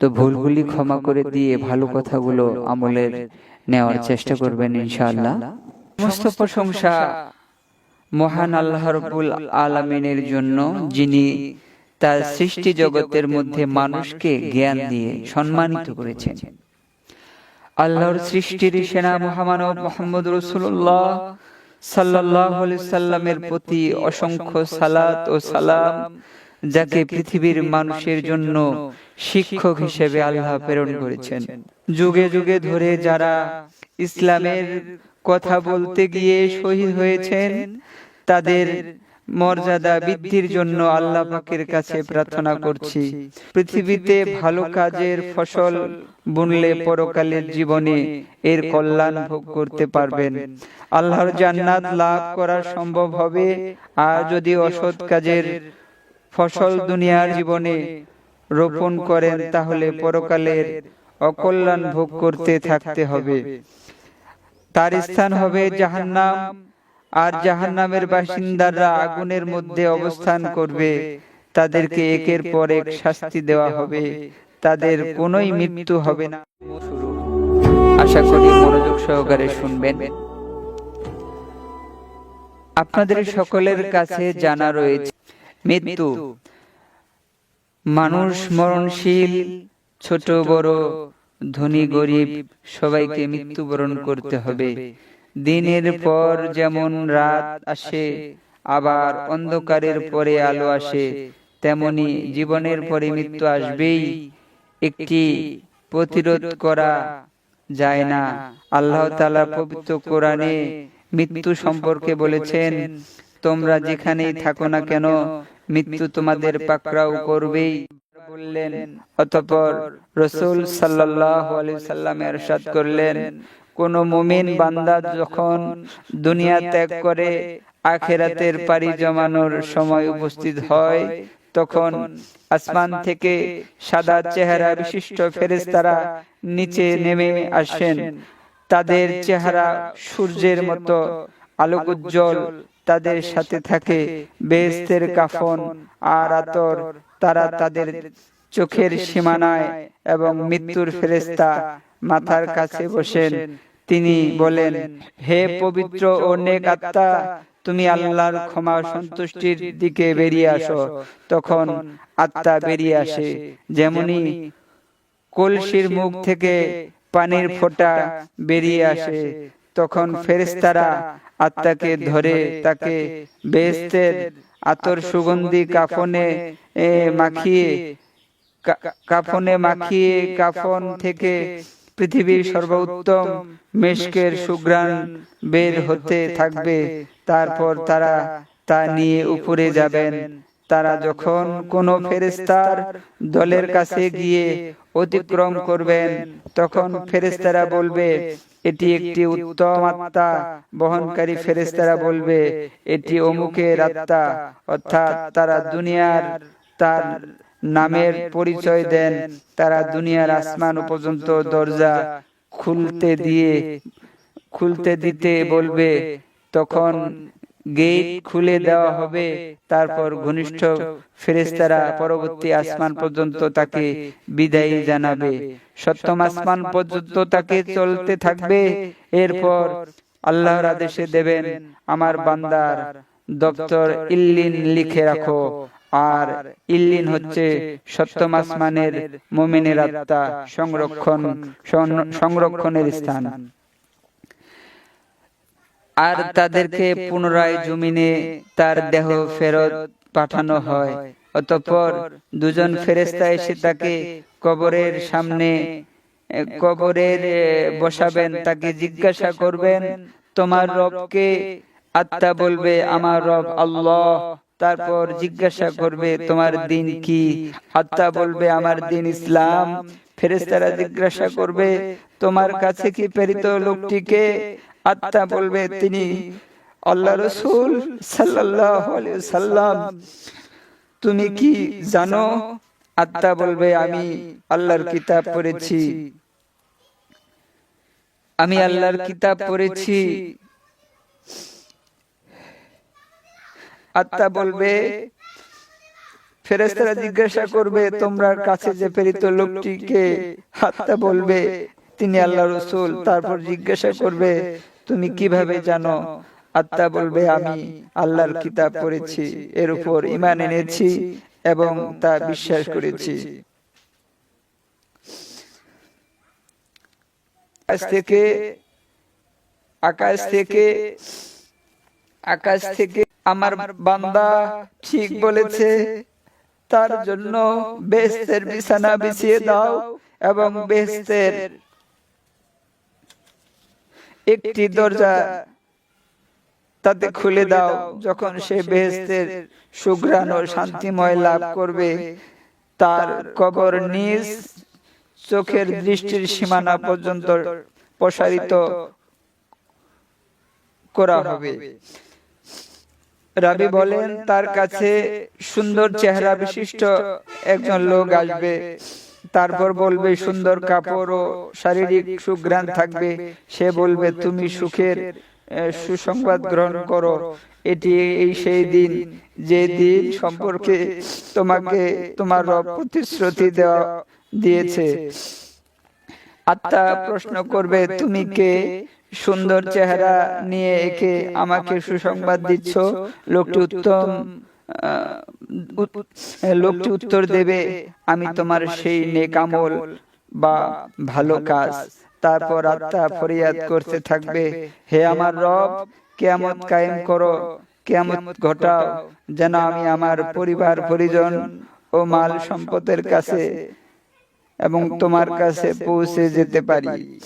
তো ভুলগুলি ক্ষমা করে দিয়ে ভালো কথাগুলো আমলের নেওয়ার চেষ্টা করবেন ইনশাআল্লাহ। সমস্ত প্রশংসা মহান আল্লাহ রব্বুল আলামিনের জন্য যিনি তার সৃষ্টি জগতের মধ্যে মানুষকে জ্ঞান দিয়ে সম্মানিত করেছেন। আল্লাহর সৃষ্টির সেনা মহামানব মোহাম্মদ রসুল্লাহ সাল্লাহ সাল্লামের প্রতি অসংখ্য সালাত ও সালাম যাকে পৃথিবীর মানুষের জন্য শিক্ষক হিসেবে আল্লাহ প্রেরণ করেছেন। যুগে যুগে ধরে যারা ইসলামের কথা বলতে গিয়ে শহীদ হয়েছেন তাদের মর্যাদা বৃদ্ধির জন্য আল্লাহ পাকের কাছে প্রার্থনা করছি। পৃথিবীতে ভালো কাজের ফসল বুনলে পরকালের জীবনে এর কল্যাণ ভোগ করতে পারবেন। আল্লাহর জান্নাত লাভ করা সম্ভব হবে। আর যদি অসৎ কাজের ফসল দুনিয়ার জীবনে রোপণ করেন তাহলে পরকালের অকল্যাণ ভোগ করতে থাকতে হবে। তার স্থান হবে জাহান্নাম। আর জাহান্নামের বাসিন্দারা আগুনের মধ্যে অবস্থান করবে। তাদেরকে একের পর এক শাস্তি দেওয়া হবে। তাদের কোনোই মৃত্যু হবে না। আশা করি মনোযোগ সহকারে শুনবেন। আপনাদের সকলের কাছে জানা রয়েছে মৃত্যু। মানুষ মরণশীল, ছোট, বড়, ধনী, গরিব, সবাইকে মৃত্যুবরণ করতে হবে। দিনের পর যেমন রাত আসে, আবার অন্ধকারের পরে আলো আসে, তেমনি জীবনের পরে মৃত্যু আসবেই। একটি প্রতিরোধ করা যায় না। আল্লাহ তাআলা পবিত্র কোরআনে মৃত্যু সম্পর্কে বলেছেন তোমরা যেখানেই থাকো না কেন, মৃত্যু তোমাদের পাকড়াও করবেই বললেন। অতঃপর রসুল সাল্লাল্লাহু আলাইহি সাল্লাম এরশাদ করলেন, কোন মুমিন বান্দা যখন দুনিয়া ত্যাগ করে, আখেরাতের পাড়ি জমানোর সময় উপস্থিত হয়, তখন আসমান থেকে সাদা চেহারা বিশিষ্ট ফেরেশতারা নিচে নেমে আসেন। তাদের চেহারা সূর্যের মতো আলোক উজ্জ্বল তাদের সাথে থাকে বেহেশতের কাফন আর আতর। তারা তাদের চোখের সীমানায় এবং মৃত্যুর ফেরেশতা মাথার কাছে বসেন। তিনি বলেন হে পবিত্র ও নেক আত্মা তুমি আল্লাহর ক্ষমা সন্তুষ্টির দিকে বেরিয়ে আসো। তখন আত্মা বেরিয়ে আসে। যেমনি কলসির মুখ থেকে পানির ফোঁটা বেরিয়ে আসে। তখন ফেরেশতারা আত্মাকে ধরে তাকে বেহেশতের আতর সুগন্ধি কাফনে মাখিয়ে কাফনে মাখিয়ে কাফন থেকে পৃথিবীর সর্বোত্তম মেশকের সুগ্রাণ বের হতে থাকবে। তারপর তারা তা নিয়ে উপরে যাবেন। তারা যখন কোনো ফেরেস্তার দলের কাছে গিয়ে অতিক্রম করবেন, তখন ফেরেস্তারা বলবে, এটি একটি উত্তম আত্মা। বহনকারী ফেরেস্তারা বলবে, এটি অমুকের আত্মা। অর্থাৎ তারা দুনিয়ার তার নামের পরিচয় দেন। তারা দুনিয়ার আসমান পর্যন্ত দরজা খুলতে দিয়ে, খুলতে দিতে বলবে, তখন গেট খুলে দেওয়া হবে। তারপর ঘনিষ্ঠ ফেরেশতারা পরবর্তী আসমান পর্যন্ত তাকে বিদায় জানাবে। সপ্তম আসমান পর্যন্ত তাকে চলতে থাকবে। এরপর আল্লাহর আদেশে দেবেন, আমার বান্দার দপ্তর ইল্লিন লিখে রাখো। আর ইল্লিন হচ্ছে সপ্তম আসমানের মুমিনের আত্মা সংরক্ষণ, সংরক্ষণের স্থান। আর তাদেরকে পুনরায় জমিনে তার দেহ ফেরত পাঠানো হয়। অতঃপর দুজন ফেরেস্তা এসে তাকে কবরের সামনে, কবরের বসাবেন। তাকে জিজ্ঞাসা করবেন, তোমার রবকে? আত্মা বলবে, আমার রব আল্লাহ। তারপর জিজ্ঞাসা করবে, তোমার দিন কি? আত্মা বলবে, আমার দিন ইসলাম। ফেরেস্তারা জিজ্ঞাসা করবে, তোমার কাছে কি প্রেরিত লোকটিকে? আত্মা বলবে তিনি আল্লাহ রসুল আলাইহি সাল্লাম তুমি কি জানো? আত্মা বলবে, আমি আল্লাহর কিতাব পড়েছি। আমি আল্লাহর কিতাব পড়েছি। আত্মা বলবে ফেরেস্তারা জিজ্ঞাসা করবে তোমরা কাছে যে প্রেরিত লোকটিকে আত্মা বলবে, তিনি আল্লাহ রসুল। তারপর জিজ্ঞাসা করবে তুমি কীভাবে জানো? আত্মা বলবে আমি আল্লাহর কিতাব পড়েছি এর উপর ইমান এনেছি এবং তা বিশ্বাস করেছি। আকাশ থেকে আকাশ থেকে আকাশ থেকে আমার বান্দা ঠিক বলেছে তার জন্য বেহেস্তের বিছানা বিছিয়ে দাও এবং বেহেস্তের একটি দরজা তাতে খুলে দাও যখন সে বেহেস্তের সুগ্রাণ ও শান্তিময় লাভ করবে তার কবর নিজ চোখের দৃষ্টির সীমানা পর্যন্ত প্রসারিত করা হবে। রাবি বলেন তার কাছে সুন্দর চেহারা বিশিষ্ট একজন লোক আসবে। তারপর বলবে সুন্দর কাপড় ও শারীরিক সুগ্রাণ থাকবে। সে বলবে তুমি সুখের সুসংবাদ গ্রহণ করো। এটি এই সেই দিন যে দিন সম্পর্কে তোমাকে তোমার রব প্রতিশ্রুতি দেওয়া দিয়েছে। আত্মা প্রশ্ন করবে তুমি কে? সুন্দর চেহারা নিয়ে একে আমাকে সুসংবাদ দিচ্ছ? লোকটি উত্তম লোকটি উত্তর দেবে, আমি তোমার সেই নেকামল বা ভালো কাজ। তারপর আত্মা ফরিয়াদ করতে থাকবে। হে আমার রব, কেয়ামত কায়েম করো। কেয়ামত ঘটাও। যেন আমি আমার পরিবার, পরিজন ও মাল সম্পদের কাছে এবং তোমার কাছে পৌঁছে যেতে পারি।